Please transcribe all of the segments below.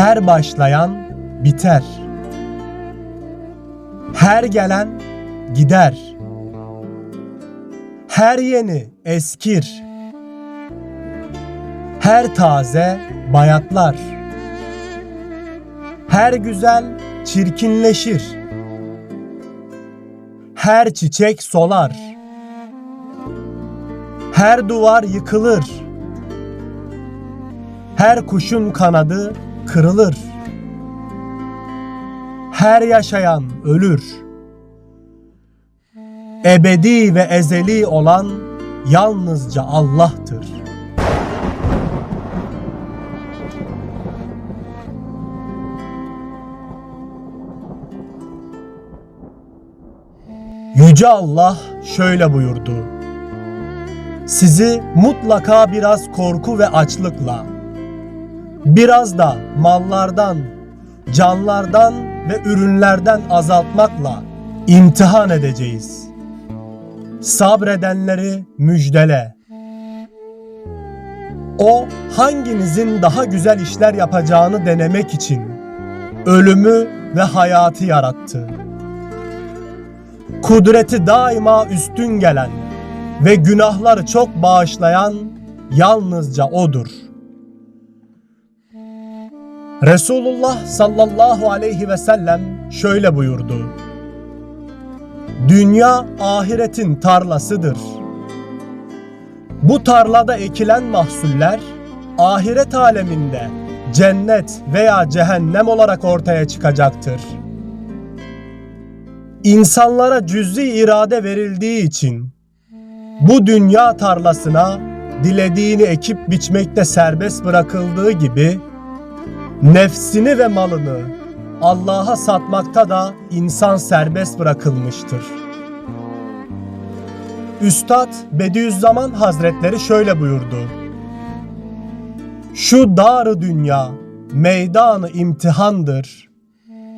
Her başlayan biter. Her gelen gider. Her yeni eskir. Her taze bayatlar. Her güzel çirkinleşir. Her çiçek solar. Her duvar yıkılır. Her kuşun kanadı kırılır. Her yaşayan ölür. Ebedi ve ezeli olan yalnızca Allah'tır. Yüce Allah şöyle buyurdu. Sizi mutlaka biraz korku ve açlıkla, biraz da mallardan, canlardan ve ürünlerden azaltmakla imtihan edeceğiz. Sabredenleri müjdele. O hanginizin daha güzel işler yapacağını denemek için ölümü ve hayatı yarattı. Kudreti daima üstün gelen ve günahları çok bağışlayan yalnızca O'dur. Resulullah sallallahu aleyhi ve sellem şöyle buyurdu. Dünya ahiretin tarlasıdır. Bu tarlada ekilen mahsuller ahiret aleminde cennet veya cehennem olarak ortaya çıkacaktır. İnsanlara cüz'i irade verildiği için bu dünya tarlasına dilediğini ekip biçmekte serbest bırakıldığı gibi nefsini ve malını Allah'a satmakta da insan serbest bırakılmıştır. Üstad Bediüzzaman Hazretleri şöyle buyurdu. Şu darı dünya meydanı imtihandır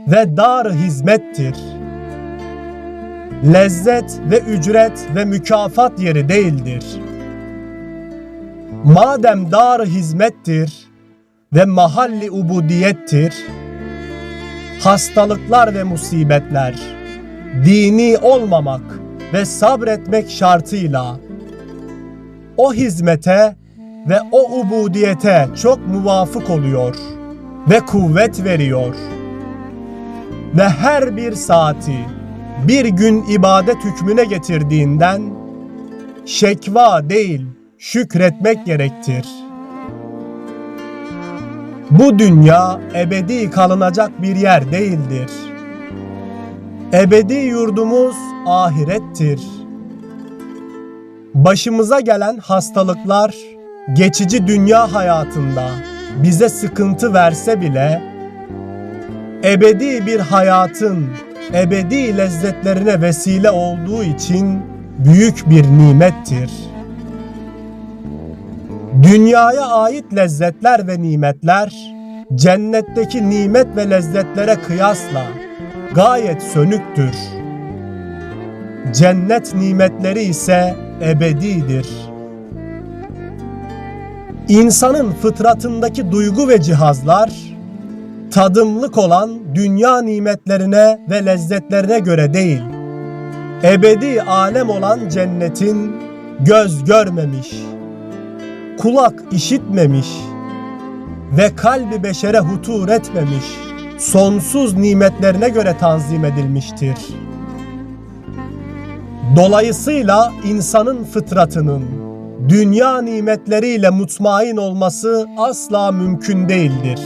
ve darı hizmettir. Lezzet ve ücret ve mükafat yeri değildir. Madem darı hizmettir ve mahalli ubudiyettir, hastalıklar ve musibetler, dini olmamak ve sabretmek şartıyla o hizmete ve o ubudiyete çok muvafık oluyor ve kuvvet veriyor. Ve her bir saati bir gün ibadet hükmüne getirdiğinden şekva değil şükretmek gerektir. Bu dünya ebedi kalınacak bir yer değildir. Ebedi yurdumuz ahirettir. Başımıza gelen hastalıklar geçici dünya hayatında bize sıkıntı verse bile ebedi bir hayatın ebedi lezzetlerine vesile olduğu için büyük bir nimettir. Dünyaya ait lezzetler ve nimetler cennetteki nimet ve lezzetlere kıyasla gayet sönüktür. Cennet nimetleri ise ebedidir. İnsanın fıtratındaki duygu ve cihazlar tadımlık olan dünya nimetlerine ve lezzetlerine göre değil, ebedi alem olan cennetin göz görmemiş, kulak işitmemiş ve kalbi beşere hutur etmemiş sonsuz nimetlerine göre tanzim edilmiştir. Dolayısıyla insanın fıtratının dünya nimetleriyle mutmain olması asla mümkün değildir.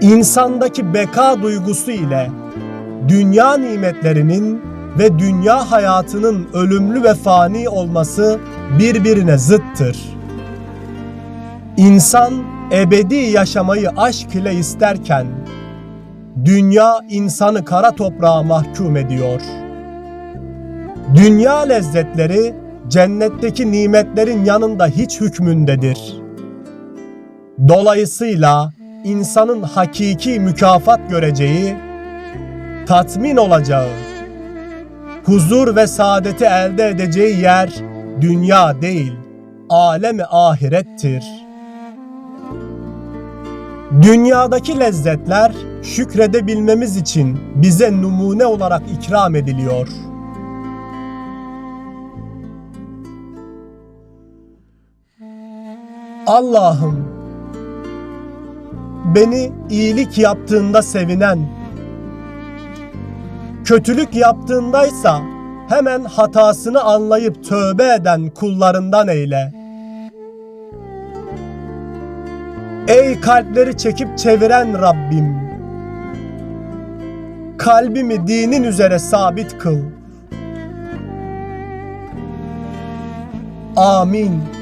İnsandaki beka duygusu ile dünya nimetlerinin ve dünya hayatının ölümlü ve fani olması birbirine zıttır. İnsan ebedi yaşamayı aşk ile isterken dünya insanı kara toprağa mahkum ediyor. Dünya lezzetleri cennetteki nimetlerin yanında hiç hükmündedir. Dolayısıyla insanın hakiki mükafat göreceği, tatmin olacağı, huzur ve saadeti elde edeceği yer dünya değil, alemi ahirettir. Dünyadaki lezzetler şükredebilmemiz için bize numune olarak ikram ediliyor. Allah'ım beni iyilik yaptığında sevinen, kötülük yaptığındaysa hemen hatasını anlayıp tövbe eden kullarından eyle. Ey kalpleri çekip çeviren Rabbim! Kalbimi dinin üzere sabit kıl. Amin.